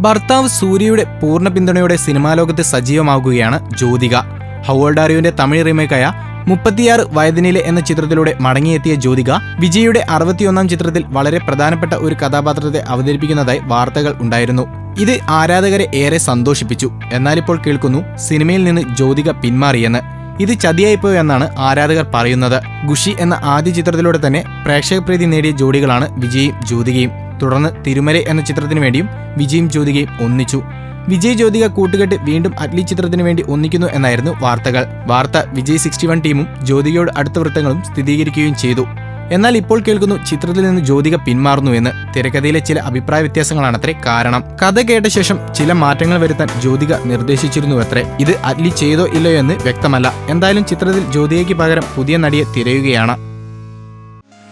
ഭർത്താവ് സൂര്യയുടെ പൂർണ പിന്തുണയോടെ സിനിമാ ലോകത്ത് സജീവമാകുകയാണ് ജ്യോതിക. ഹൗൾഡാറിയുവിന്റെ തമിഴ് റീമേക്കായ മുപ്പത്തിയാറ് വയതിനിലെ എന്ന ചിത്രത്തിലൂടെ മടങ്ങിയെത്തിയ ജ്യോതിക വിജയുടെ അറുപത്തിയൊന്നാം ചിത്രത്തിൽ വളരെ പ്രധാനപ്പെട്ട ഒരു കഥാപാത്രത്തെ അവതരിപ്പിക്കുന്നതായി വാർത്തകൾ ഉണ്ടായിരുന്നു. ഇത് ആരാധകരെ ഏറെ സന്തോഷിപ്പിച്ചു. എന്നാലിപ്പോൾ കേൾക്കുന്നു സിനിമയിൽ നിന്ന് ജ്യോതിക പിന്മാറിയെന്ന്. ഇത് ചതിയായിപ്പോയോ എന്നാണ് ആരാധകർ പറയുന്നത്. ഗുഷി എന്ന ആദ്യ ചിത്രത്തിലൂടെ തന്നെ പ്രേക്ഷകപ്രീതി നേടിയ ജോഡികളാണ് വിജയും ജ്യോതികയും. തുടർന്ന് തിരുമല എന്ന ചിത്രത്തിനു വേണ്ടിയും വിജയും ജ്യോതികയും ഒന്നിച്ചു. വിജയ് ജ്യോതിക കൂട്ടുകെട്ട് വീണ്ടും അറ്റ്ലി ചിത്രത്തിനു വേണ്ടി ഒന്നിക്കുന്നു എന്നായിരുന്നു വാർത്തകൾ. വാർത്ത വിജയ് സിക്സ്റ്റി വൺ ടീമും ജ്യോതികയോട് അടുത്ത വൃത്തങ്ങളും സ്ഥിരീകരിക്കുകയും ചെയ്തു. എന്നാൽ ഇപ്പോൾ കേൾക്കുന്നു ചിത്രത്തിൽ നിന്ന് ജ്യോതിക പിന്മാറുന്നു എന്ന്. തിരക്കഥയിലെ ചില അഭിപ്രായ വ്യത്യാസങ്ങളാണത്രേ കാരണം. കഥ കേട്ട ശേഷം ചില മാറ്റങ്ങൾ വരുത്താൻ ജ്യോതിക നിർദ്ദേശിച്ചിരുന്നു അത്രേ ഇത് അറ്റ്ലി ചെയ്തോ ഇല്ലയോ എന്ന് വ്യക്തമല്ല. എന്തായാലും ചിത്രത്തിൽ ജ്യോതികയ്ക്ക് പകരം പുതിയ നടിയെ തിരയുകയാണ്.